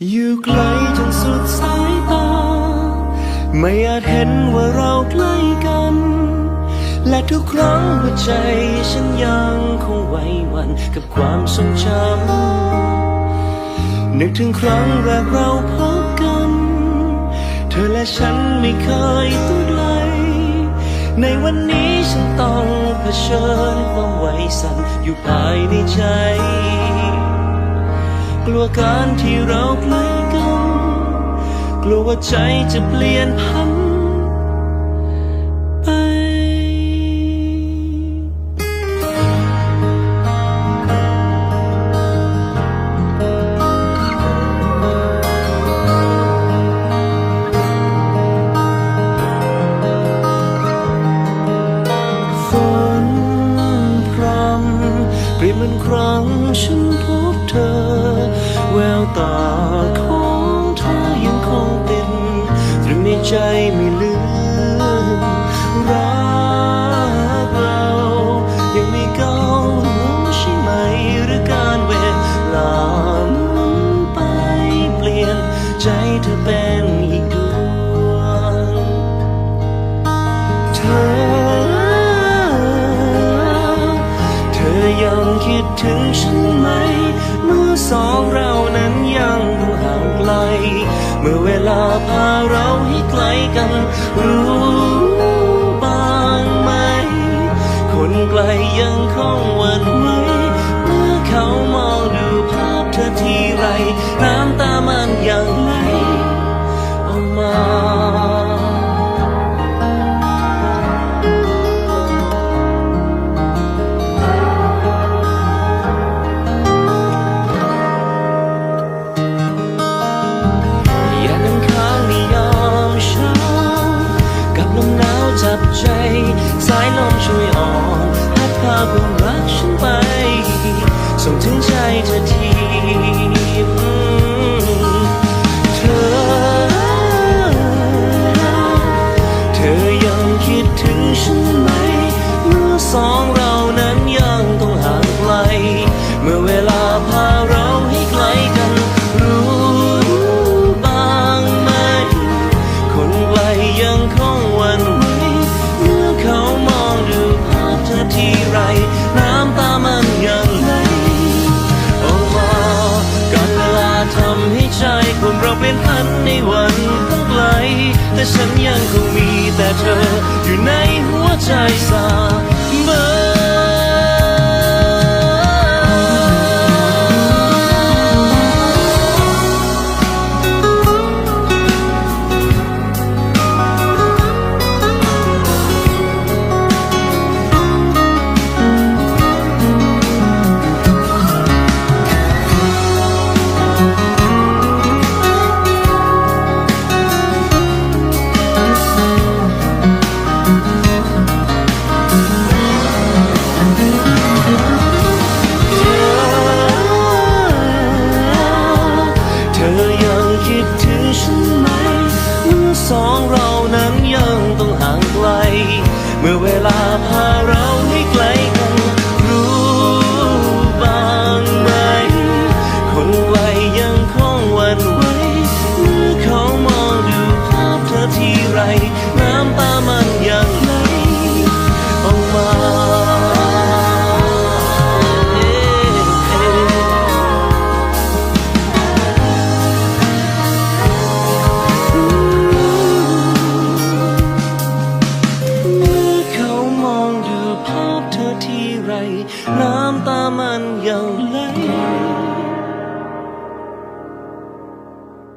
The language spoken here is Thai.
อยู่ไกลจนสุดสายตา ไม่อาจเห็นว่าเราใกล้กัน และทุกครั้งหัวใจฉันยังคงไหวหวันกับความทรงจำนึกถึงครั้งแรกเราพบกัน เธอและฉันไม่เคยตัวไกล ในวันนี้ฉันต้องเผชิญความไหวสั่นอยู่ภายในใจ กลัวการที่เราใกล้กัน กลัวว่าใจจะเปลี่ยนพันไป ฝนพรำเปรียบเหมือนครั้งฉันพบเธอ แววตาของเธอยังคงเป็นตรึงในใจไม่ลืมรักเรายังไม่เก่าใช่ไหมหรือการเวลาหมุนไปเปลี่ยนใจเธอเป็นอีกดวงเธอเธอยังคิดถึงฉันไหม พาเราให้ไกลกันรู้ ใจ สายลมช่วยอ่อนพัดพาความรักฉันไป ส่งถึงใจเธอที ฉันยังคงมีแต่เธออยู่ในหัวใจเสม เมื่อเวลาพาเรา ไร น้ำตามันยังไหล